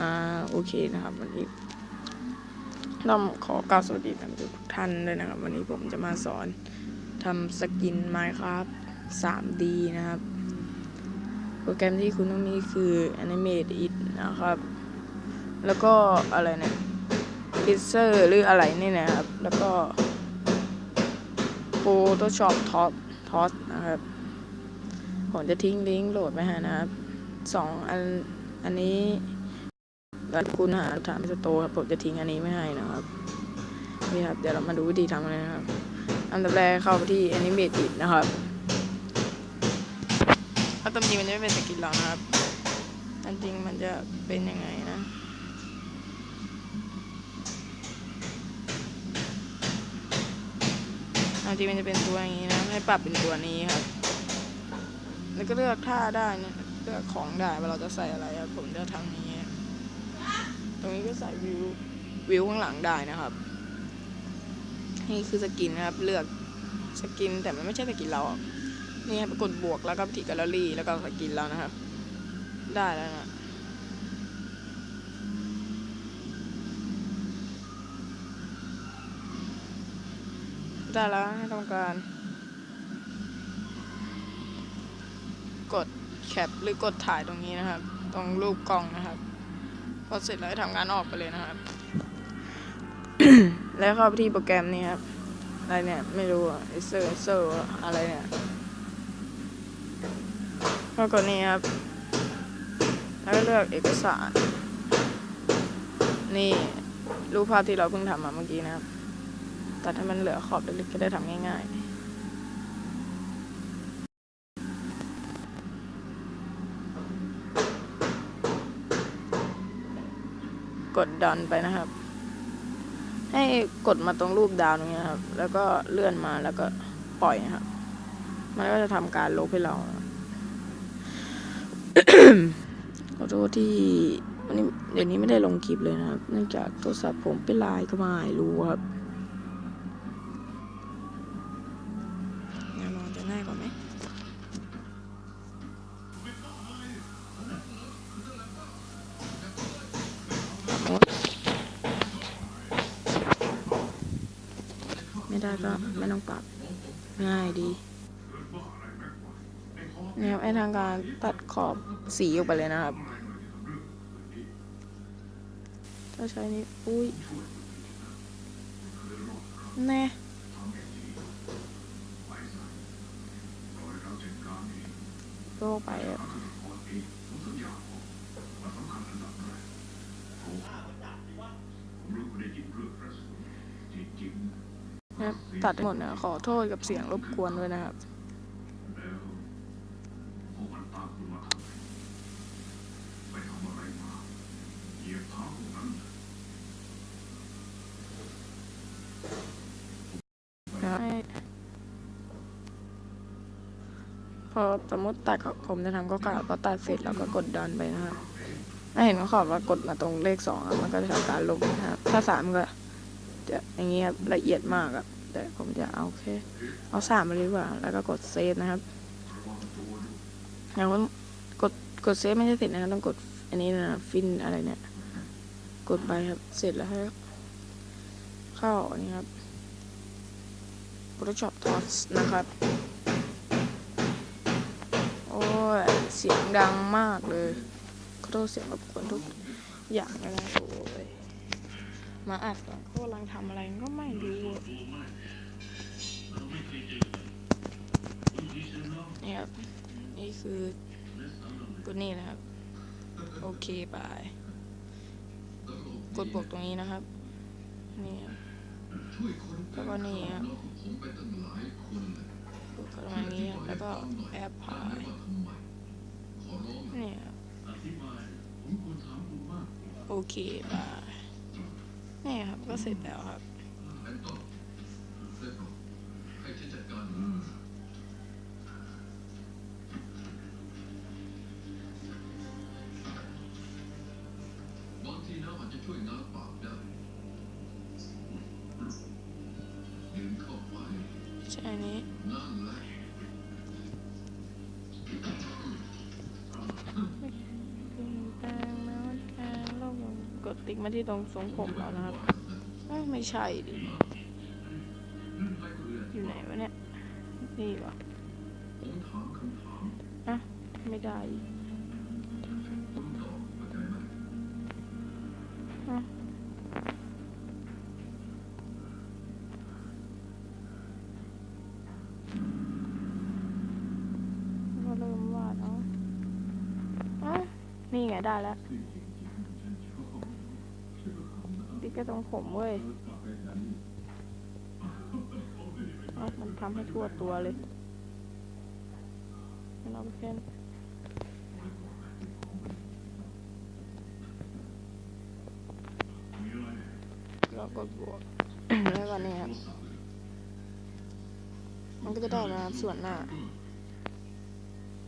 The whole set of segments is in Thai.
อ่าโอเคนะครับ วันนี้ต้องขอกล่าวสวัสดีท่านทุกท่านเลยนะครับ วันนี้ผมจะมาสอนทำสกิน Minecraft 3D นะครับ โปรแกรมที่คุณต้องมีคือ Animate It นะครับ แล้วก็อะไรเนี่ย p i x e r หรืออะไรนี่นะครับ แล้วก็ Photoshop Top t o s นะครับ ผมจะทิ้งลิงก์โหลดไว้ให้นะครับสองอันอันนี้ แล้วคุณหาถามสโตรครับผมจะทิ้งอันนี้ไม่ให้นะครับนี่ครับเดี๋ยวเรามาดูวิธีทำกันเลยนะครับ อันดับแรกเข้าไปที่ Animate It นะครับถ้าตามจริงมันจะไม่เป็นสกินเรานะครับอันจริงมันจะเป็นยังไงนะอันจริงมันจะเป็นตัวอย่างนี้นะให้ปรับเป็นตัวนี้ครับ แล้วก็เลือกท่าได้นะเลือกของได้ว่าเราจะใส่อะไรครับผมเลือกทางนี้ รงนี้ก็ใส่วิววิวข้างหลังได้นะครับ นี่คือสกินนะครับ เลือกสกินแต่มันไม่ใช่สกินเรานี่ครับกดบวกแล้วก็ไปที่แกลเลอรี่แล้วก็สกินเรานะครับ ได้แล้วนะได้แล้วให้ทำการ กดแคปหรือกดถ่ายตรงนี้นะครับ ตรงรูปกล้องนะครับ พอเสร็จแล้วให้ทำงานออกไปเลยนะครับ แล้วเข้าไปที่โปรแกรมนี้ครับ อะไรเนี่ย ไม่รู้อะเซอร์เซอร์อะไรเนี่ยก็กดนี้ครับ แล้วก็เลือกเอกสาร นี่รูปภาพที่เราเพิ่งทำมาเมื่อกี้นะครับ ตัดให้มันเหลือขอบเล็กๆก็ได้ทำง่าย ๆ กดดันไปนะครับ ให้กดมาตรงรูปดาวตรงนี้ครับ แล้วก็เลื่อนมาแล้วก็ปล่อยนะครับ มันก็จะทำการลบให้เราขอโทษที่วันนี้เดี๋ยวนี้ไม่ได้ลงคลิปเลยนะครับ เนื่องจากโทรศัพท์ผมเป็นลายก็ไม่รู้ครับ ก็ไม่ต้องปรับง่ายดีเนี่ยครับไอ้ทางการตัดขอบสีออกไปเลยนะครับถ้าใช้นี้อุ้ยแน่โลกไปอะ นะครับตัดหมดนะขอโทษกับเสียงรบกวนด้วยนะครับพอสมมติตัดผมจะทำก็กล่าวพอตัดเสร็จแล้วก็กดดันไปนะครับถ้าเห็นเขาขอบว่ากดมาตรงเลขสองอะมันก็จะทำการลบนะครับ ถ้าสามก็ จะอย่างเงี้ยละเอียดมากอะแต่ผมจะเอาแค่เอาสามมาเลยดีกว่า แล้วก็กดเซฟนะครับอย่างว่ากดกดเซฟไม่ใช่เสร็จนะครับต้องกดอันนี้นะฟินอะไรเนี่ย กดไปครับเสร็จแล้วให้เข้าอันนี้ครับ Photoshop Touch นะครับ โอ้ย เสียงดังมากเลยขอโทษเสียงรบกวนทุกอย่างเลยนะโอ้ย มาอัดก่อนเขากำลังทำอะไรก็ไม่รู้นี่ครับ นี่คือกดนี่นะครับ โอเคไปกดบวกตรงนี้นะครับ นี่ครับแล้วก็นี่ครับกดเข้ามาอย่างนี้ครับแล้วก็แอปพลายเนี่ยครับโอเคบาย นี่ยครับก็เสร็จแล้วครับบางทีน้ำอาจจะช่วยง้างปากได้ยืนเข้าไปใช่นี้ มาที่ตรงทรงผมเรานะครับอ้ยไม่ใช่ดิอยู่ไหนวะเนี่ย นี่วะอะ ไม่ได้อีกคุณตอบเข้าใจไหมอะก็เริ่มวาดเอาอะนี่ไงได้แล้ว ติ๊กก็ตรงผมเว้ยเอ้ามันทำให้ทั่วตัวเลยงั้นเอาไปแค่นี้แล้วก็บวกแล้วก็นี่ครับ มันก็จะได้มาส่วนหน้า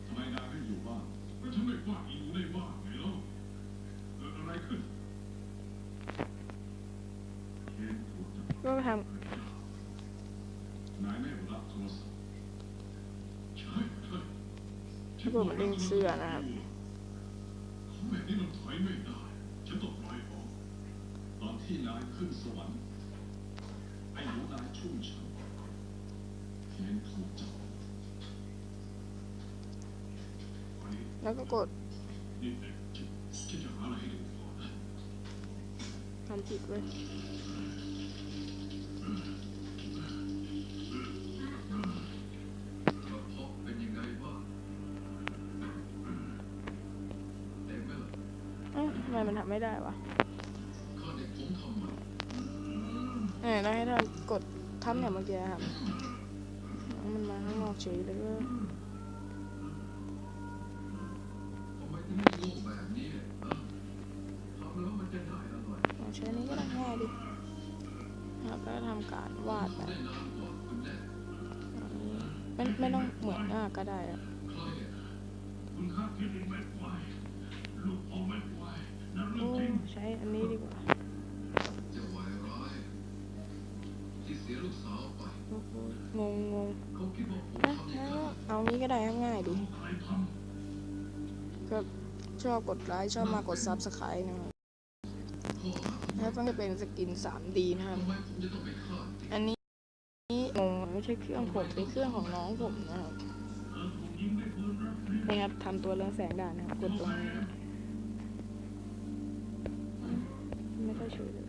ทำไมนายไม่อยู่บ้านก็ฉันไม่ว่างอยู่ในบ้านไงเล่าเกิดอะไรขึ้นเคนถู กจับก็ทนายไม่รับโทรศัพท์ใช่ใช่ำถ้าเกิดมันเล่นเสื้อนะครับของแบบนี้มันถอยไม่ได้ฉันต้องปล่อยออกตอนที่นายขึ้นสวรรค์ไอ้หนูนายชุ่มฉ่ำเคนถูกจับไปแล้วก็กดนี่เด็กฉันฉันจะหาอะไรให้ดูก่อนนะทำผิดเว้ย ทำไมมันทำไม่ได้วะข้าเด็กผมทำมันเอ้ยเราให้ทำกดทำอย่างเมื่อกี้ครับ มันมาข้างนอกเฉยเลยก็ หวนั่นเรื่โอ้องจริงใช้อันนี้ดีกว่าโอ้งงงงเขาคิดว่าผมอะทำอย่างงั้นนั้นเอางี้ก็ได้ง่ายดิใครทก็ชอบกดไลค์ชอบมากดซับสไครต์นะครับำข้อหาแล้วก็จะเป็นสกิน 3D นะครับ อันนี้งงไม่ใช่เครื่องผมเป็นเครื่องของน้องผมนะครับ นี่ครับทำตัวเรื่องแสงได้นะครับกดตรงนี้ไม่ค่อยช่วยเลย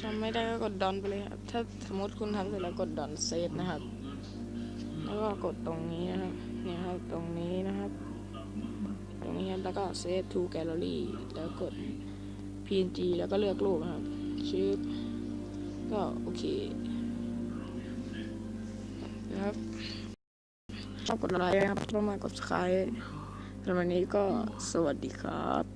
ทำไม่ได้ก็กดดอนไปเลยครับ ถ้าสมมติคุณทำเสร็จแล้วกดดอนเซตนะครับ แล้วก็กดตรงนี้นะครับ เนี่ยครับตรงนี้นะครับ ตรงนี้ครับแล้วก็ save to gallery แล้วกด png แล้วก็เลือกรูปครับชื่อก็โอเคนะครับชอบกดไลค์นะครับชอบมากกด subscribe สำหรับวันนี้ก็สวัสดีครับ